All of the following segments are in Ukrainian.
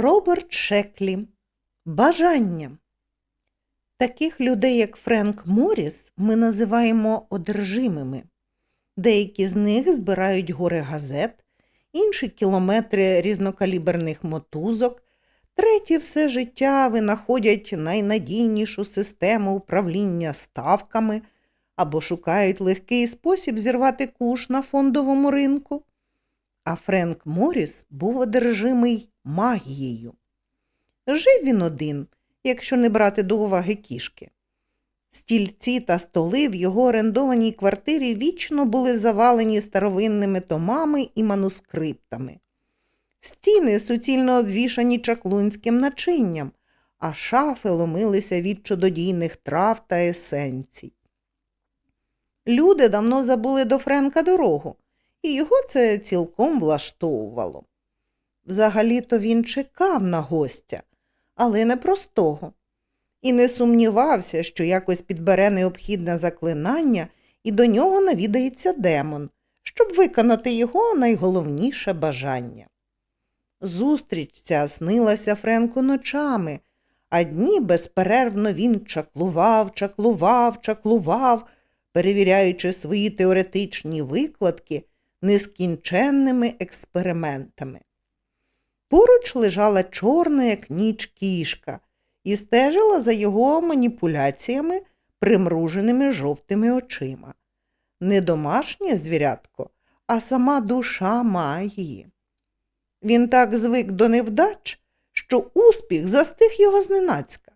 Роберт Шеклі. Бажання. Таких людей, як Френк Моріс, ми називаємо одержимими. Деякі з них збирають гори газет, інші кілометри різнокаліберних мотузок, треті все життя винаходять найнадійнішу систему управління ставками або шукають легкий спосіб зірвати куш на фондовому ринку. А Френк Моріс був одержимий магією. Жив він один, якщо не брати до уваги кішки. Стільці та столи в його орендованій квартирі вічно були завалені старовинними томами і манускриптами. Стіни суцільно обвішані чаклунським начинням, а шафи ломилися від чудодійних трав та есенцій. Люди давно забули до Френка дорогу, і його це цілком влаштовувало. Взагалі-то він чекав на гостя, але не простого, і не сумнівався, що якось підбере необхідне заклинання і до нього навідається демон, щоб виконати його найголовніше бажання. Зустріч ця снилася Френку ночами, а дні безперервно він чаклував, чаклував, чаклував, перевіряючи свої теоретичні викладки нескінченними експериментами. Поруч лежала чорна, як ніч кішка, і стежила за його маніпуляціями примруженими жовтими очима. Не домашнє звірятко, а сама душа магії. Він так звик до невдач, що успіх застиг його зненацька.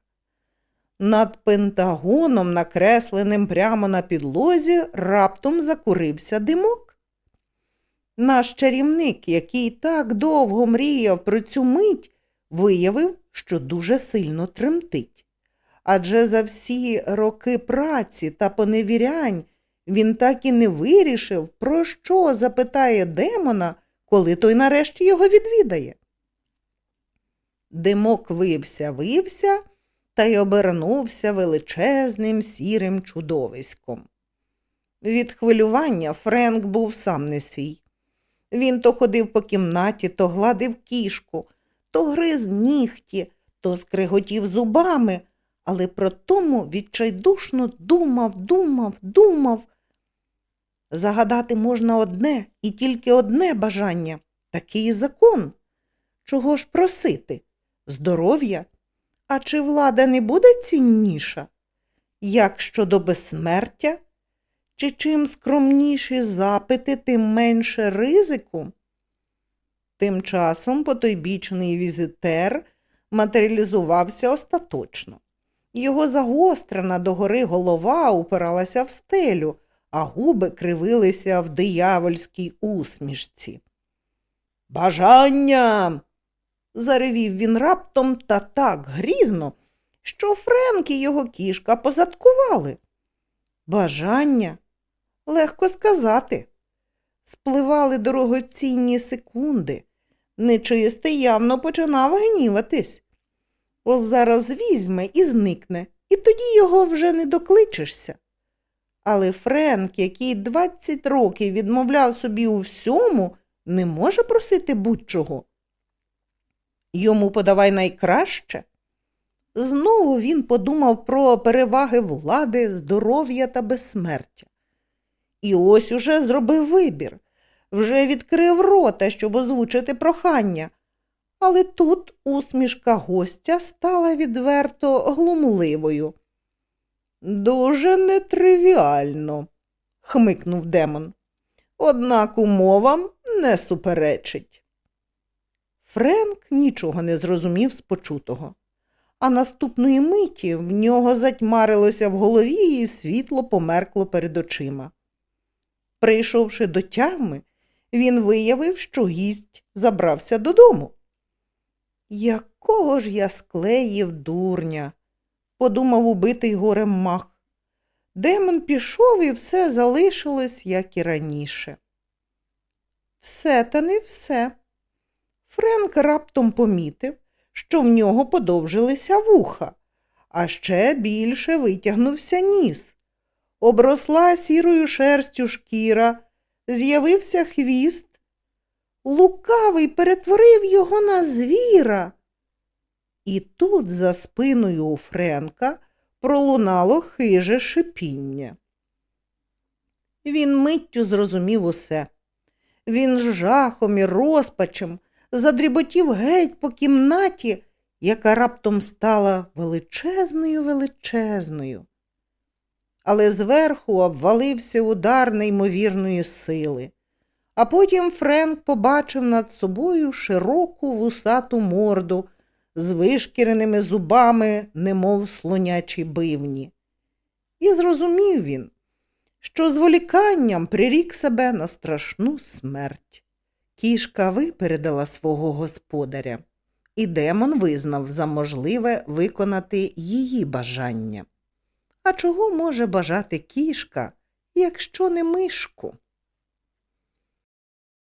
Над пентагоном, накресленим прямо на підлозі, раптом закурився димок. Наш чарівник, який так довго мріяв про цю мить, виявив, що дуже сильно тремтить. Адже за всі роки праці та поневірянь він так і не вирішив, про що запитає демона, коли той нарешті його відвідає. Димок вився, вився та й обернувся величезним сірим чудовиськом. Від хвилювання Френк був сам не свій. Він то ходив по кімнаті, то гладив кішку, то гриз нігті, то скриготів зубами, але про тому відчайдушно думав, думав, думав. Загадати можна одне і тільки одне бажання такий закон. Чого ж просити? Здоров'я? А чи влада не буде цінніша? Як щодо безсмертя? Чи чим скромніші запити, тим менше ризику? Тим часом потойбічний візитер матеріалізувався остаточно. Його загострена догори голова упиралася в стелю, а губи кривилися в диявольській усмішці. Бажання. заревів він раптом та так грізно, що Френк і його кішка позадкували. Бажання? Легко сказати. Спливали дорогоцінні секунди. Нечистий явно починав гніватись. Ось зараз візьме і зникне, і тоді його вже не докличешся. Але Френк, який 20 років відмовляв собі у всьому, не може просити будь-чого. Йому подавай найкраще. Знову він подумав про переваги влади, здоров'я та безсмертя. І ось уже зробив вибір, вже відкрив рота, щоб озвучити прохання. Але тут усмішка гостя стала відверто глумливою. Дуже нетривіально, хмикнув демон. Однак умовам не суперечить. Френк нічого не зрозумів з почутого, а наступної миті в нього затьмарилося в голові і світло померкло перед очима. Прийшовши до тями, він виявив, що гість забрався додому. Якого ж я склеїв дурня, подумав убитий горем мах. Демон пішов і все залишилось, як і раніше. Все та не все. Френк раптом помітив, що в нього подовжилися вуха, а ще більше витягнувся ніс. Обросла сірою шерстю шкіра, з'явився хвіст. Лукавий перетворив його на звіра. І тут за спиною у Френка пролунало хиже шипіння. Він миттю зрозумів усе. Він з жахом і розпачем задріботів геть по кімнаті, яка раптом стала величезною величезною. Але зверху обвалився удар неймовірної сили. А потім Френк побачив над собою широку вусату морду з вишкіреними зубами, немов слонячі бивні. І зрозумів він, що зволіканням прирік себе на страшну смерть. Кішка випередила свого господаря, і демон визнав за можливе виконати її бажання. А чого може бажати кішка, якщо не мишку?